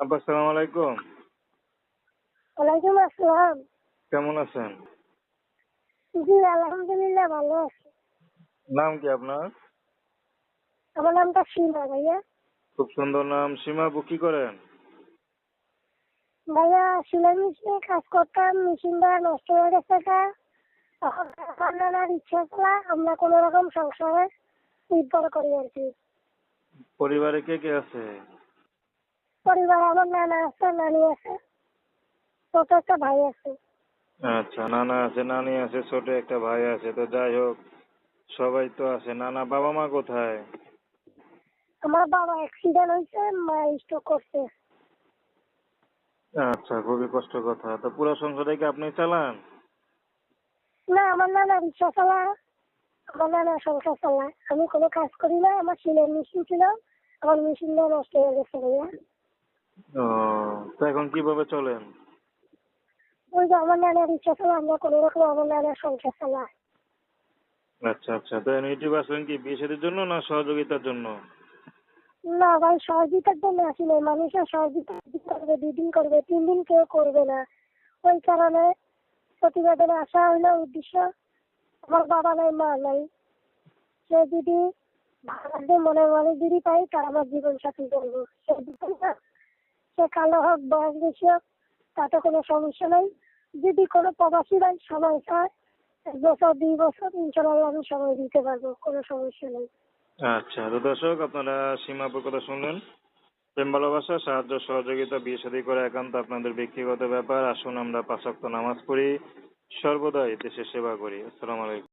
আব্বা সালাম আলাইকুম। ওয়ালাইকুম আসসালাম। কেমন আছেন? জি আলহামদুলিল্লাহ ভালো আছি। নাম কি আপনার? আমার নামটা সীমা ভাইয়া। খুব সুন্দর নাম। সীমা আপু কি করেন? ভাইয়া সেলাই মেশিনে কাজ করতাম মেশিনটা নষ্ট হয়ে গেছে নানার ইচ্ছা ছিল আমরা কোনো রকম সংসারে নির্ভর করি আর কি। পরিবারে কে কে আছে? পরিবারে আমার নানা আছে নানি আছে ছোট একটা ভাই আছে। আচ্ছা নানা আছে নানি আছে ছোট একটা ভাই আছে তো যাই হোক সবাই তো আছে। নানা বাবা মা কোথায়? আমার বাবা অ্যাক্সিডেন্ট হয়েছে মা স্ট্রোক করছে। আচ্ছা খুবই কষ্ট কথা। তো পুরো সংসারটা কি আপনি চালান? না আমার নানা রিক্সা চালায়। আমার নানা সংসার চালায়। আমি কোনো কাজ করি না আমার সেলাই মেশিন ছিল আমার মেশিনটা নষ্ট হয়ে গেছে। ভাইয়া ও তো এখন কীভাবে চলেন? ওই যে আমার নানার ইচ্ছা ছিল আমরা কোনো রকম আমার নানার সংসার চালাই আচ্ছা আচ্ছা। তো ইউটিউব আসলেন কি বিয়ে শাদীর জন্য না সহযোগিতার জন্য? না ভাই সহযোগিতার জন্য আসি নাই। মানুষের সহযোগিতা করবে দুদিন করবে তিন দিন কেউ করবে না। ওই কারণে প্রতিবেদনে আসা হইল উদ্দেশ্য আমার বাবা নাই মা নাই। সে যদি ভালো মনে মনে যদি পাই তার আমার জীবন সাথী করব সে যদি না, সে কালো হোক, বয়স বেশি হোক, তাতে কোনো সমস্যা নাই। যদি কোনো প্রবাসী ভাই সময় চায় বছর, দুই বছর ইনশাল্লাহ আমি সময় দিতে পারব, কোনো সমস্যা নেই। আচ্ছা তো দর্শক, আপনারা সীমাপুর কথা শুনলেন। প্রেম ভালোবাসা, সাহায্য, সহযোগিতা, বিয়ে শাদী করা একান্ত আপনাদের ব্যক্তিগত ব্যাপার। আসুন আমরা পাঁচ ওয়াক্ত নামাজ পড়ি। সর্বদাই দেশের সেবা করি। আসসালামু আলাইকুম।